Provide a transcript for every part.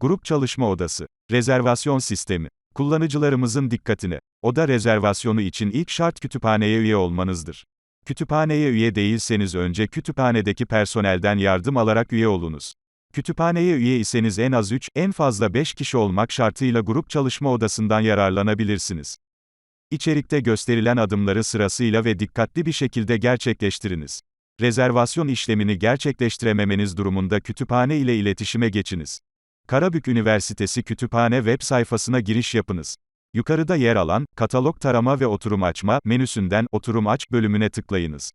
Grup Çalışma Odası. Rezervasyon Sistemi. Kullanıcılarımızın dikkatine. Oda rezervasyonu için ilk şart kütüphaneye üye olmanızdır. Kütüphaneye üye değilseniz önce kütüphanedeki personelden yardım alarak üye olunuz. Kütüphaneye üye iseniz en az 3, en fazla 5 kişi olmak şartıyla grup çalışma odasından yararlanabilirsiniz. İçerikte gösterilen adımları sırasıyla ve dikkatli bir şekilde gerçekleştiriniz. Rezervasyon işlemini gerçekleştirememeniz durumunda kütüphane ile iletişime geçiniz. Karabük Üniversitesi Kütüphane web sayfasına giriş yapınız. Yukarıda yer alan, katalog tarama ve oturum açma menüsünden oturum aç bölümüne tıklayınız.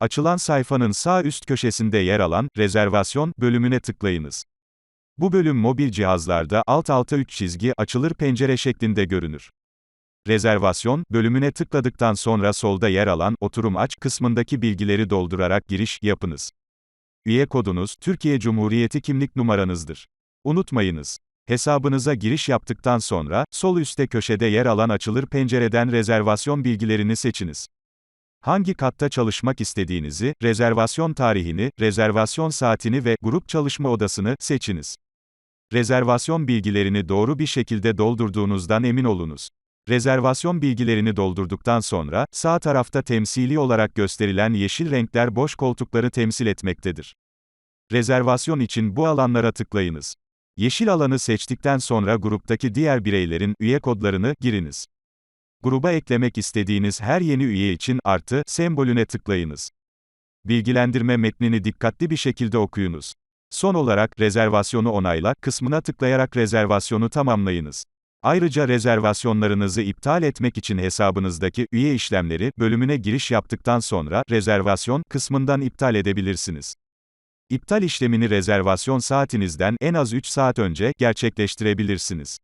Açılan sayfanın sağ üst köşesinde yer alan rezervasyon bölümüne tıklayınız. Bu bölüm mobil cihazlarda alt alta 3 çizgi açılır pencere şeklinde görünür. Rezervasyon bölümüne tıkladıktan sonra solda yer alan oturum aç kısmındaki bilgileri doldurarak giriş yapınız. Üye kodunuz Türkiye Cumhuriyeti kimlik numaranızdır. Unutmayınız. Hesabınıza giriş yaptıktan sonra sol üstte köşede yer alan açılır pencereden rezervasyon bilgilerini seçiniz. Hangi katta çalışmak istediğinizi, rezervasyon tarihini, rezervasyon saatini ve grup çalışma odasını seçiniz. Rezervasyon bilgilerini doğru bir şekilde doldurduğunuzdan emin olunuz. Rezervasyon bilgilerini doldurduktan sonra, sağ tarafta temsili olarak gösterilen yeşil renkler boş koltukları temsil etmektedir. Rezervasyon için bu alanlara tıklayınız. Yeşil alanı seçtikten sonra gruptaki diğer bireylerin üye kodlarını giriniz. Gruba eklemek istediğiniz her yeni üye için artı sembolüne tıklayınız. Bilgilendirme metnini dikkatli bir şekilde okuyunuz. Son olarak rezervasyonu onayla kısmına tıklayarak rezervasyonu tamamlayınız. Ayrıca rezervasyonlarınızı iptal etmek için hesabınızdaki üye işlemleri bölümüne giriş yaptıktan sonra rezervasyon kısmından iptal edebilirsiniz. İptal işlemini rezervasyon saatinizden en az 3 saat önce gerçekleştirebilirsiniz.